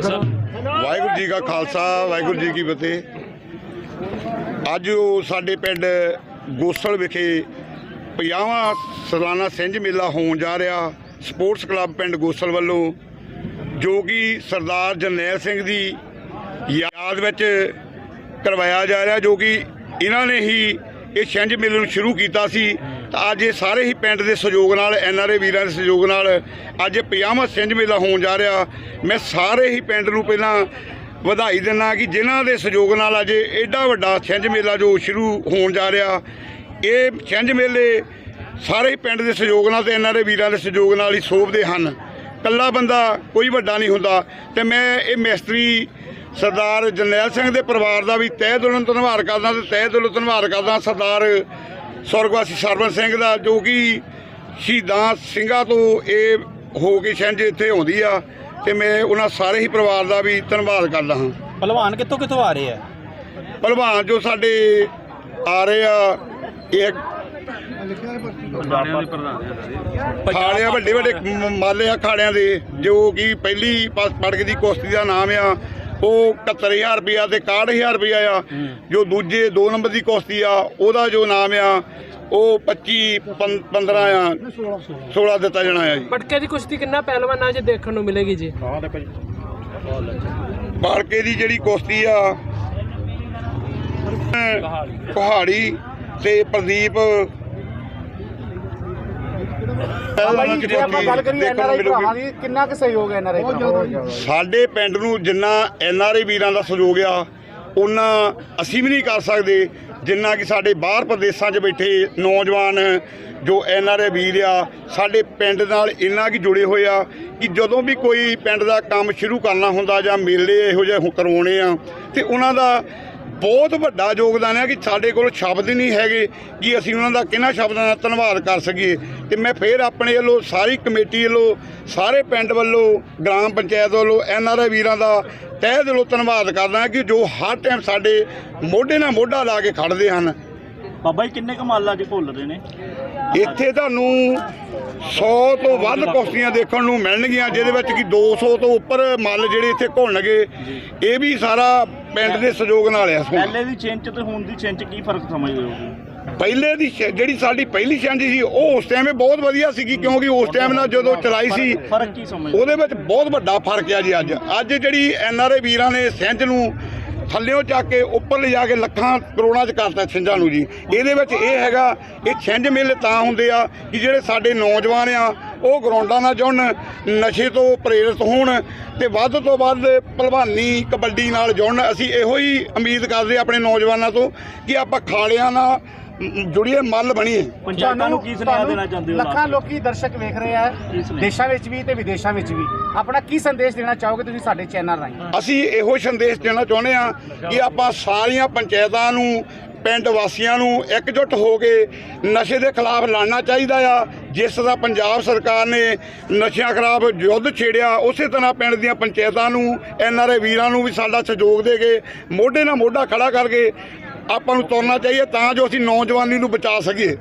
ਵਾਹਿਗੁਰੂ ਜੀ ਕਾ ਖਾਲਸਾ, ਵਾਹਿਗੁਰੂ ਜੀ ਕੀ ਫਤਿਹ। ਅੱਜ ਉਹ ਸਾਡੇ ਪਿੰਡ ਗੋਸਲ ਵਿਖੇ 50ਵਾਂ ਸਾਲਾਨਾ ਸਿੰਝ ਮੇਲਾ ਹੋਣ ਜਾ ਰਿਹਾ, ਸਪੋਰਟਸ ਕਲੱਬ ਪਿੰਡ ਗੋਸਲ ਵੱਲੋਂ, ਜੋ ਕਿ ਸਰਦਾਰ ਜਰਨੈਲ ਸਿੰਘ ਦੀ ਯਾਦ ਵਿੱਚ ਕਰਵਾਇਆ ਜਾ ਰਿਹਾ, ਜੋ ਕਿ ਇਹਨਾਂ ਨੇ ਹੀ ਇਹ ਛਿੰਝ ਮੇਲੇ ਨੂੰ ਸ਼ੁਰੂ ਕੀਤਾ ਸੀ। ਤਾਂ ਅੱਜ ਇਹ ਸਾਰੇ ਹੀ ਪਿੰਡ ਦੇ ਸਹਿਯੋਗ ਨਾਲ, ਐੱਨ ਆਰ ਏ ਵੀਰਾਂ ਦੇ ਸਹਿਯੋਗ ਨਾਲ ਅੱਜ ਇਹ 50ਵਾਂ ਛਿੰਝ ਮੇਲਾ ਹੋਣ ਜਾ ਰਿਹਾ। ਮੈਂ ਸਾਰੇ ਹੀ ਪਿੰਡ ਨੂੰ ਪਹਿਲਾਂ ਵਧਾਈ ਦਿੰਦਾ ਕਿ ਜਿਨ੍ਹਾਂ ਦੇ ਸਹਿਯੋਗ ਨਾਲ ਅੱਜ ਐਡਾ ਵੱਡਾ ਛਿੰਝ ਮੇਲਾ ਜੋ ਸ਼ੁਰੂ ਹੋਣ ਜਾ ਰਿਹਾ, ਇਹ ਛਿੰਝ ਮੇਲੇ ਸਾਰੇ ਹੀ ਪਿੰਡ ਦੇ ਸਹਿਯੋਗ ਨਾਲ ਤੇ ਏ ਵੀਰਾਂ ਦੇ ਸਹਿਯੋਗ ਨਾਲ ਹੀ ਸੋਭਦੇ ਹਨ। ਕੱਲਾ ਬੰਦਾ ਕੋਈ ਵੱਡਾ ਨਹੀਂ ਹੁੰਦਾ ਤੇ ਮੈਂ ਇਹ ਮਿਸਤਰੀ ਸਰਦਾਰ ਜਰਨੈਲ ਸਿੰਘ ਦੇ ਪਰਿਵਾਰ ਦਾ ਵੀ ਤਹਿ ਦਿਲੋਂ ਧੰਨਵਾਦ ਕਰਦਾ ਤੇ ਤਹਿ ਦਿਲੋਂ ਧੰਨਵਾਦ ਕਰਦਾ ਸਰਦਾਰ ਸਵਰਗਵਾਸੀ ਸਰਵਨ ਸਿੰਘ ਦਾ ਜੋ ਕਿ ਸ਼ਹੀਦਾਂ ਸਿੰਘਾਂ ਤੋਂ ਇਹ ਹੋ ਕੇ ਛਿੰਝ ਇੱਥੇ ਆਉਂਦੀ ਆ ਤੇ ਮੈਂ ਉਹਨਾਂ ਸਾਰੇ ਹੀ ਪਰਿਵਾਰ ਦਾ ਵੀ ਧੰਨਵਾਦ ਕਰਦਾ ਹਾਂ। ਪਹਿਲਵਾਨ ਕਿੱਥੋਂ ਕਿੱਥੋਂ ਆ ਰਹੇ ਆ? ਭਲਵਾਨ ਜੋ ਸਾਡੇ ਆ ਰਹੇ ਆ ਇਹ ਖਾੜਿਆਂ ਵੱਡੇ ਵੱਡੇ ਮਾਲੇ ਆ ਖਾੜਿਆਂ ਦੇ ਜੋ ਕਿ ਪਹਿਲੀ ਪੜਕ ਦੀ ਕੁਸ਼ਤੀ ਦਾ ਨਾਮ ਆ ਉਹ 71000 ਰੁਪਿਆ ਤੇ 61000 ਰੁਪਿਆ ਆ। ਜੋ ਦੂਜੇ 2 ਨੰਬਰ ਦੀ ਕੁਸ਼ਤੀ ਆ ਉਹਦਾ ਜੋ ਨਾਮ ਆ ਉਹ 25 ਪੰ- 15 ਆ 16 ਦਿੱਤਾ ਜਾਣਾ ਆ ਜੀ। ਪਟਕੇ ਦੀ ਕੁਸ਼ਤੀ ਕਿੰਨਾ ਪਹਿਲਵਾਨਾਂ 'ਚ ਦੇਖਣ ਨੂੰ ਮਿਲੇਗੀ ਜੀ? ਬਾਲਕੇ ਦੀ ਜਿਹੜੀ ਕੁਸ਼ਤੀ ਆ ਪਹਾੜੀ ਤੇ ਪ੍ਰਦੀਪ ਬਾਈ ਜੇ ਆਪਾਂ ਗੱਲ ਕਰੀਏ ਦੇਖਣ ਨੂੰ ਐਨਆਰਆਈ ਮਿਲੂਗੀ। ਭਰਾਵਾਂ ਦੀ ਕਿੰਨਾ ਕੁ ਸਹਿਯੋਗ ਹੈ ਐਨਆਰਆਈ ਭਰਾਵਾਂ ਸਾਡੇ ਪਿੰਡ ਨੂੰ ਜਿੰਨਾ ਐਨਆਰਏ ਵੀਰਾਂ ਦਾ ਸਹਿਯੋਗ ਆ ਉਹਨਾਂ ਅਸੀਂ ਵੀ ਨਹੀਂ ਕਰ ਸਕਦੇ ਜਿੰਨਾ ਕਿ ਸਾਡੇ ਬਾਹਰ ਪ੍ਰਦੇਸ਼ਾਂ 'ਚ ਬੈਠੇ ਨੌਜਵਾਨ ਜੋ ਐਨਆਰਏ ਵੀਰ ਆ ਸਾਡੇ ਪਿੰਡ ਨਾਲ ਇੰਨਾ ਕਿ ਜੁੜੇ ਹੋਏ ਆ ਕਿ ਜਦੋਂ ਵੀ ਕੋਈ ਪਿੰਡ ਦਾ ਕੰਮ ਸ਼ੁਰੂ ਕਰਨਾ ਹੁੰਦਾ ਜਾਂ ਮੇਲੇ ਇਹੋ ਜਿਹੇ ਕਰਵਾਉਣੇ ਆ ਤੇ ਉਹਨਾਂ ਦਾ ਬਹੁਤ ਵੱਡਾ ਯੋਗਦਾਨ ਹੈ ਕਿ ਸਾਡੇ ਕੋਲ ਸ਼ਬਦ ਨਹੀਂ ਹੈਗੇ ਕਿ ਅਸੀਂ ਉਹਨਾਂ ਦਾ ਕਿਹਨਾਂ ਸ਼ਬਦਾਂ ਦਾ ਧੰਨਵਾਦ ਕਰ ਸਕੀਏ। ਤੇ ਮੈਂ ਫੇਰ ਆਪਣੇ ਵੱਲੋਂ ਸਾਰੀ ਕਮੇਟੀ ਵੱਲੋਂ ਸਾਰੇ ਪਿੰਡ ਵੱਲੋਂ ਗ੍ਰਾਮ ਪੰਚਾਇਤ ਵੱਲੋਂ ਐਨਆਰਆਈ ਵੀਰਾਂ ਦਾ ਤਹਿ ਦਿਲੋਂ ਧੰਨਵਾਦ ਕਰਦਾ ਕਿ ਜੋ ਹਰ ਟਾਈਮ ਸਾਡੇ ਮੋਢੇ ਨਾਲ ਮੋਢਾ ਲਾ ਕੇ ਖੜਦੇ ਹਨ। ਬਾਬਾ ਜੀ ਕਿੰਨੇ ਕਮਾਲ ਅੱਜ ਭੁੱਲ ਰਹੇ ਨੇ? ਇੱਥੇ ਤੁਹਾਨੂੰ 100 ਤੋਂ ਵੱਧ ਕੁਸ਼ਤੀਆਂ ਦੇਖਣ ਨੂੰ ਮਿਲਣਗੀਆਂ ਜਿਹਦੇ ਵਿੱਚ ਕਿ 200 ਤੋਂ ਉੱਪਰ ਮੱਲ ਜਿਹੜੇ ਇੱਥੇ ਘੁਲਣਗੇ। ਇਹ ਵੀ ਸਾਰਾ ਪਿੰਡ ਦੇ ਸਹਿਯੋਗ ਨਾਲ ਆ ਪਹਿਲੇ ਦੀ ਚਿੰਚ ਤੇ ਹੁਣ ਦੀ ਚਿੰਚ ਕੀ ਫ਼ਰਕ ਸਮਝਦੇ ਹੋ ਪਹਿਲੇ ਦੀ ਛ- ਜਿਹੜੀ ਸਾਡੀ ਪਹਿਲੀ ਛੰਝ ਸੀ ਉਹ ਉਸ ਟਾਈਮ ਬਹੁਤ ਵਧੀਆ ਸੀਗੀ ਕਿਉਂਕਿ ਉਸ ਟਾਈਮ ਨਾਲ ਜਦੋਂ ਚਲਾਈ ਸੀ ਫ਼ਰਕ ਕੀ ਸਮਝਦੇ ਉਹਦੇ ਵਿੱਚ ਬਹੁਤ ਵੱਡਾ ਫ਼ਰਕ ਆ ਜੀ ਅੱਜ। ਅੱਜ ਜਿਹੜੀ ਐਨਆਰਏ ਵੀਰਾਂ ਨੇ ਸਿੰਝ ਨੂੰ ਥੱਲਿਓਂ ਚੱਕ ਕੇ ਉੱਪਰ ਲਿਜਾ ਕੇ ਲੱਖਾਂ ਕਰੋੜਾਂ ਚ ਕਰਤਾ ਸਿੰਝਾਂ ਨੂੰ ਜੀ। ਇਹਦੇ ਵਿੱਚ ਇਹ ਹੈਗਾ ਇਹ ਛਿੰਝ ਮੇਲੇ ਤਾਂ ਹੁੰਦੇ ਆ ਕਿ ਜਿਹੜੇ ਸਾਡੇ ਨੌਜਵਾਨ ਆ ਉਹ ਗਰਾਊਂਡਾਂ ਨਾਲ ਜੁੜਨ ਨਸ਼ੇ ਤੋਂ ਪ੍ਰੇਰਿਤ ਹੋਣ ਤੇ ਵੱਧ ਤੋਂ ਵੱਧ ਭਲਵਾਨੀ ਕਬੱਡੀ ਨਾਲ ਜੁੜਨ। ਅਸੀਂ ਇਹੋ ਹੀ ਉਮੀਦ ਕਰਦੇ ਆਪਣੇ ਨੌਜਵਾਨਾਂ ਤੋਂ ਕਿ ਆਪਾਂ ਖਾਲਿਆਂ ਨਾਲ ਜੁੜੀਏ ਮੱਲ ਬਣੀਏ। ਪੰਚਾਇਤਾਂ ਨੂੰ ਕੀ ਸੁਨੇਹਾ ਦੇਣਾ ਚਾਹੁੰਦੇ ਹੋ ਲੱਖਾਂ ਲੋਕੀ ਦਰਸ਼ਕ ਵੇਖ ਰਹੇ ਆ? ਦੇਸ਼ਾਂ ਵਿੱਚ ਵੀ ਤੇ ਵਿਦੇਸ਼ਾਂ ਵਿੱਚ ਵੀ। ਆਪਣਾ ਕੀ ਸੰਦੇਸ਼ ਦੇਣਾ ਚਾਹੋਗੇ ਤੁਸੀਂ ਸਾਡੇ ਚੈਨਲ ਰਾਹੀਂ? ਅਸੀਂ ਇਹੋ ਸੰਦੇਸ਼ ਦੇਣਾ ਚਾਹੁੰਦੇ ਆ ਕਿ ਆਪਾਂ ਸਾਰੀਆਂ ਪੰਚਾਇਤਾਂ ਨੂੰ ਪਿੰਡ ਵਾਸੀਆਂ ਨੂੰ ਇਕਜੁੱਟ ਹੋ ਕੇ ਨਸ਼ੇ ਦੇ ਖਿਲਾਫ ਲੜਨਾ ਚਾਹੀਦਾ ਆ। ਜਿਸ ਤਰ੍ਹਾਂ ਪੰਜਾਬ ਸਰਕਾਰ ਨੇ ਨਸ਼ਿਆਂ ਖਿਲਾਫ ਯੁੱਧ ਛੇੜਿਆ, ਉਸੇ ਤਰ੍ਹਾਂ ਪਿੰਡ ਦੀਆਂ ਪੰਚਾਇਤਾਂ ਨੂੰ ਐਨਆਰਏ ਵੀਰਾਂ ਨੂੰ ਵੀ ਸਾਡਾ ਸਹਿਯੋਗ ਦੇ ਕੇ ਮੋਢੇ ਨਾਲ ਮੋਢਾ ਖੜਾ ਕਰਕੇ ਆਪਾਂ ਨੂੰ ਤੁਰਨਾ ਚਾਹੀਏ ਤਾਂ ਜੋ ਅਸੀਂ ਨੌਜਵਾਨੀ ਨੂੰ ਬਚਾ ਸਕੀਏ।